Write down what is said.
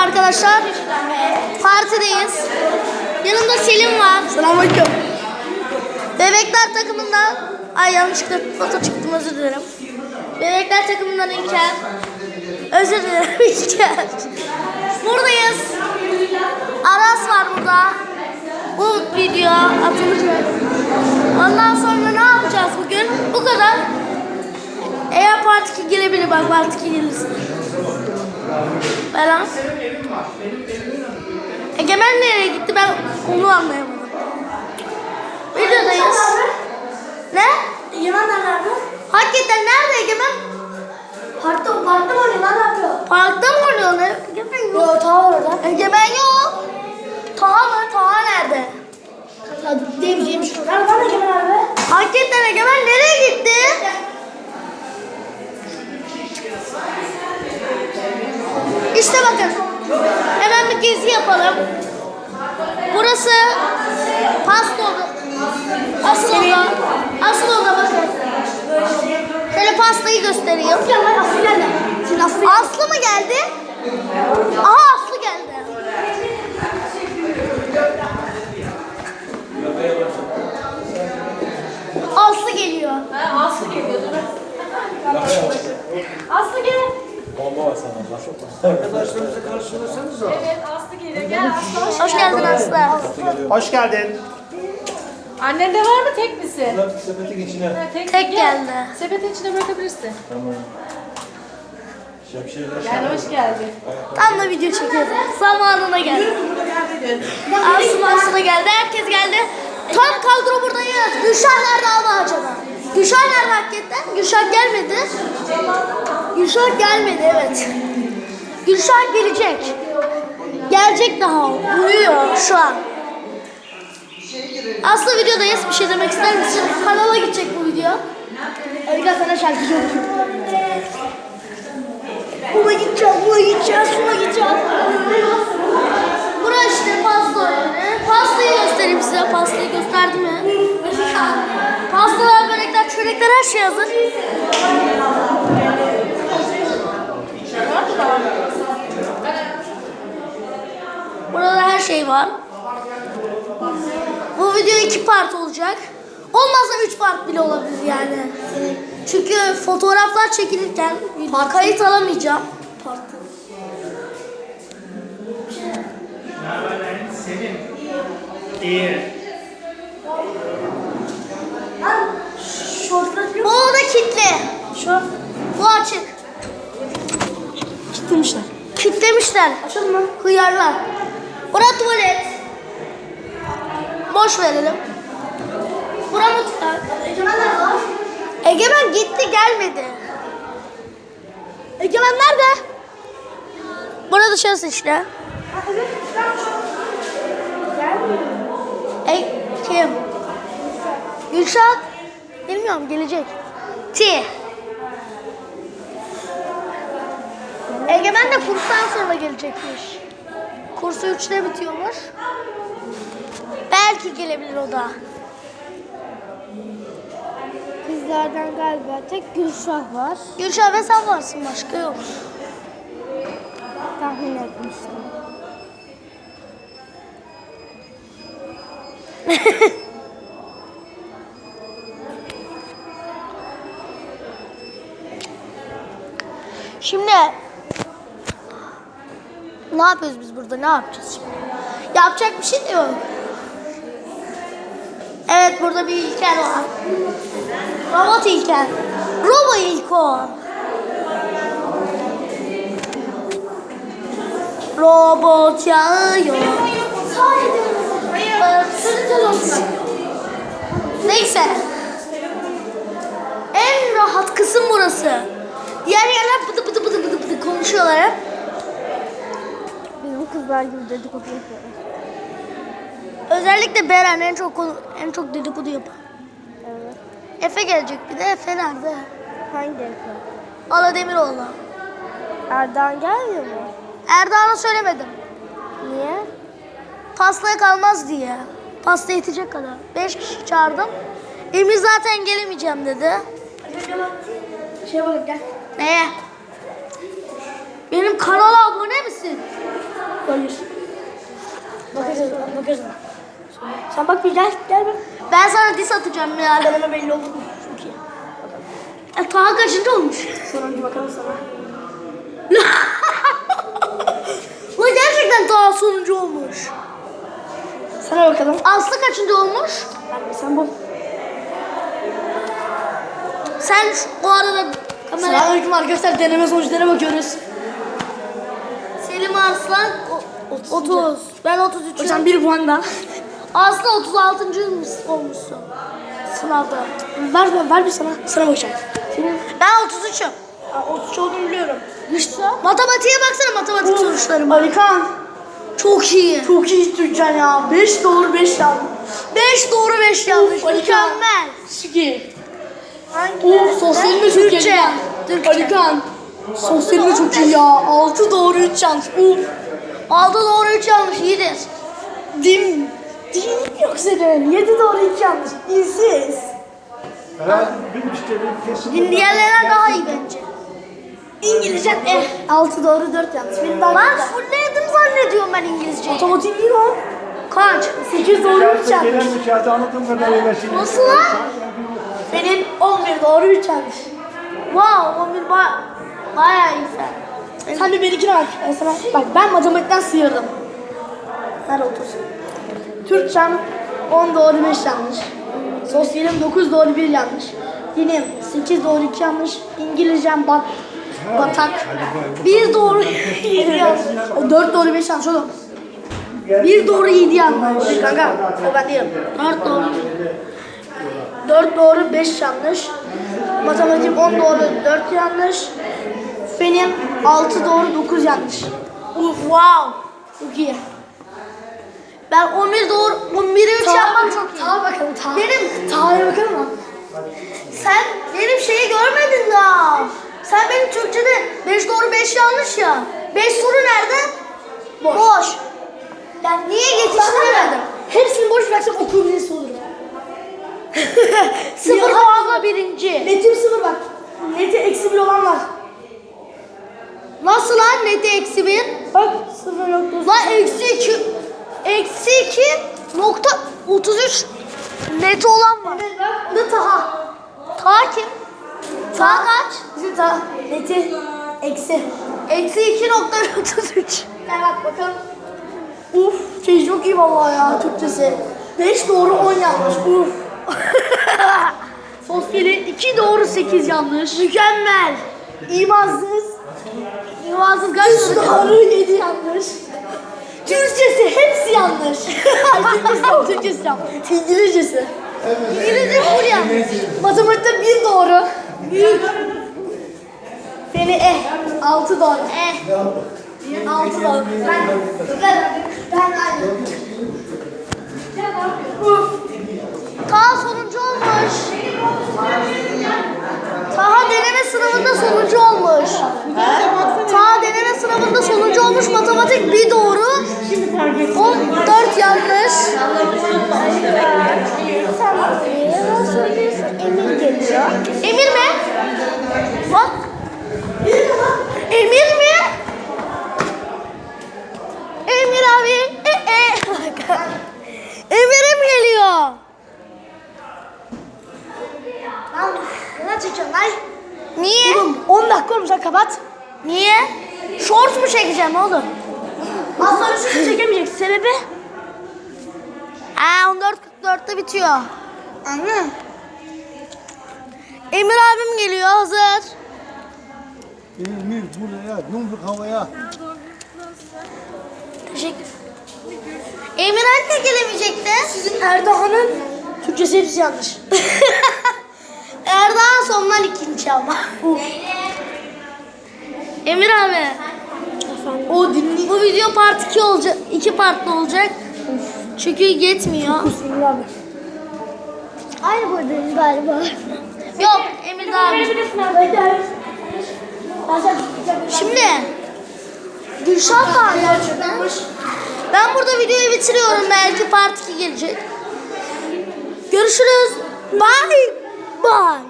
arkadaşlar. Partideyiz. Yanımda Selim var. Selamünaleyküm. Bebekler takımından ay yanlışlıkla foto çıktım özür dilerim. Bebekler takımından İlker. Özür dilerim İlker. Buradayız. Aras var burada. Bu video atılacak. Ondan sonra ne yapacağız bugün? Bu kadar. Eğer part 2 gelebilir bak part 2 gelirse. Falan. Egemen nereye gitti ben onu anlayamadım. Videodayız. Ne? Yaman nerede? Hakikaten nerede Egemen? Parkta, parkta mı oynuyor ne yapıyor? Parkta mı oynuyor ne? Egemen yok. Yo, ta orada. Egemen yok. Taha mı? Taha nerede? Ya demeyeceğim şu. Nerede lan Egemen abi? Hakikaten Egemen nereye gitti? İşte bakın. Hemen bir gezi yapalım. Burası pasta oda. Asıl oda. Asıl oda bakın. Şöyle pastayı göstereyim. Gel lan Aslı geldi. Şimdi Aslı geldi. Aslı mı geldi? Aha Aslı geldi. Aslı geliyor. Ha, Aslı geliyor dur. Aslı gel. Bomba var sana. Arkadaşlarınızı karşılasanız Evet Aslı geliyor. Gel Aslı hoş, geldin Aslı. Hoş geldin. Annen de var mı tek misin? Sepetin içine. Ha, tek Tek gel. geldi. Sepetin içine bırakabilirsin. Tamam. Şapşirler Gel hoş geldin. Tam da video çekiyoruz. Zamanına geldi. Aslı Aslı geldi. Herkes geldi. Tam kadro buradayız. Gülşah nerede ama acaba? Gülşah nerede hakikaten? Gülşah gelmedi. Gülşah gelmedi evet. Gülşah gelecek. Gelecek daha. Uyuyor şu an. Aslı videodayız. Bir şey demek ister misin? Kanala gidecek bu video. Erika sana şarkıcı olsun. Buna gideceğim, buna gideceğim, şuna gideceğim. Burası işte pasta oyunu. Pastayı göstereyim size. Pastayı gösterdim mi? Pastalar, börekler, çörekler her şey hazır. Burada her şey var. Bu video iki part olacak. Olmazsa üç part bile olabilir yani. Çünkü fotoğraflar çekilirken kayıt alamayacağım. Bu oda kilitli. Şu. Bu açık. Kitlemişler. Kilitlemişler. Açalım mı? Hıyarlar. Bura tuvalet. Boş verelim. Bura mutfak. Egemen gitti gelmedi. Egemen nerede? Bura dışarısı işte. E, kim? Gülşah. Bilmiyorum gelecek. T. Egemen de kurstan sonra gelecekmiş. Kursu 3'te bitiyormuş. Belki gelebilir o da. Bizlerden galiba tek Gülşah var. Gülşah ve sen varsın başka yok. Tahmin etmiştim. Şimdi ne yapıyoruz biz burada? Ne yapacağız şimdi? Yapacak bir şey de yok. Evet burada bir İlker var. Robot İlker. Robo İlko. Robot yağıyor. Neyse. En rahat kısım burası. Diğer yerler bıdı bıdı bıdı bıdı bıdı konuşuyorlar hep. Kızlar gibi dedikodu yapıyorlar. Özellikle Beren en çok en çok dedikodu yapar. Evet. Efe gelecek bir de Efe nerede? Hangi Efe? Ala Demiroğlu. Erdoğan gelmiyor mu? Erdoğan'a söylemedim. Niye? Pastaya kalmaz diye. Pasta yetecek kadar. Beş kişi çağırdım. Emir zaten gelemeyeceğim dedi. Şeye bak gel. Neye? Benim kanala abone misin? Hayır. Bakacağız, bakacağız. Sen bak bir gel, gel bak. Ben sana dis atacağım ya. Deneme belli oldu mu? Çok iyi. E, Taha kaçıncı olmuş? Sonuncu bakalım sana. Ulan gerçekten Taha sonuncu olmuş. Sana bakalım. Aslı kaçıncı olmuş? Bak sen bu. Sen şu- o arada kamera... Selamünaleyküm arkadaşlar. Deneme sonuçlarına bakıyoruz. Selim Arslan o- 30. Ben 33. Hocam bir puan daha. Aslı 36. olmuşsun. Sınavda. Ver, ver, ver bir sana. Bakacağım. Senin Ben 33'üm. Aa, 33 olduğunu biliyorum. İşte. Matematiğe baksana matematik sonuçlarıma. Alikan. Çok iyi. Çok iyi Türkçen ya. 5 doğru 5 yanlış. 5 doğru 5 yanlış. Of, Mükemmel. Şiki. Of sosyalin de çok iyi. Türkçe. Alikan. Sosyalin de çok iyi ya. 6 doğru 3 yanlış. Uf. 6 doğru 3 yanlış iyidir. Dim. Dim yok senin. 7 doğru 2 yanlış. İyisiz. Herhalde bir işte bir kesin. Din diğerlerinden daha iyi bence. İngilizce eh. 6 doğru 4 yanlış. Benim daha Ben fullledim zannediyorum ben İngilizceyi. Matematik iyi lan. Kaç? 8 doğru 3 Kağıtta yanlış. gelen kağıdı anladığım kadarıyla şimdi. Nasıl lan? Benim 11 doğru 3 yanlış. Wow, o bir ba bayağı iyi sen. Sen bir benimkine bak. Ben sana, bak ben matematikten sıyırdım. Nerede otursun? Türkçem 10 doğru 5 yanlış. Sosyalim 9 doğru 1 yanlış. Dinim 8 doğru 2 yanlış. İngilizcem bat, batak. 1 doğru 7 yanlış. 4 doğru 5 yanlış oğlum. 1 doğru 7 yanlış. Kanka o ben değilim. 4 doğru. 4 doğru 5 yanlış. Matematik 10 doğru 4 yanlış. Benim 6 doğru 9 yanlış. Uf, wow. Çok iyi. Ben 11 doğru 11'i 3 yapmam çok iyi. Taha bakalım Taha. Benim Taha'ya bakalım mı? sen benim şeyi görmedin daha. Sen benim Türkçede 5 doğru 5 yanlış ya. 5 soru nerede? Boş. Yani niye geçiştiremedim? Hepsini boş bıraksam okul birincisi olurum. Sıfır puanla birinci. Netim sıfır bak. Neti eksi bir olan var. Nasıl lan neti eksi 1? Bak sıfır dokuz. Lan eksi 2 eksi 2 nokta 33 net olan var. Da Taha. Ta kim? Ta kaç? Bizim Taha. Neti eksi. Eksi 2.33. Gel bak bakalım. Uf şey çok iyi vallahi ya Türkçesi. 5 doğru 10 yanlış. Uf. Sosyali 2 doğru 8 yanlış. Mükemmel. İmansız Yuvasız kaç 3 soru? doğru 7 yanlış. Türkçesi hepsi yanlış. Türkçesi, Türkçesi yanlış. İngilizcesi. İngilizce full yanlış. Matematikte 1 doğru. Büyük. Seni eh 6 doğru. Eh. 6 doğru. Ben ben ben aynı. Taha sonuncu olmuş. Taha deneme sınavında sonuncu olmuş. Sonuncu olmuş. Matematik bir doğru. 14 yanlış. Emir geliyor. Emir mi? Bak. Emir mi? Emir abi. E, e. Emir'im geliyor. Lan ne çekiyorsun lan? Niye? Oğlum 10 dakika olmuş sen kapat. Niye? Short mu çekeceğim oğlum? Az sonra şunu çekemeyeceksin. Sebebi? Aa 14.44'te bitiyor. Anne. Emir abim geliyor hazır. Emir buraya, yumruk havaya. Teşekkür. Emir anne gelemeyecekti. Sizin Erdoğan'ın Türkçesi hepsi yanlış. Erdoğan sondan ikinci ama. Emir abi. O dinli. Bu video part 2 olacak. 2 partlı olacak. Çünkü yetmiyor. Aynı buradayız galiba. Yok Emir daha abi. Şimdi Gülşah kardeşim. Ben burada videoyu bitiriyorum. Belki part 2 gelecek. Görüşürüz. Bye. Bye.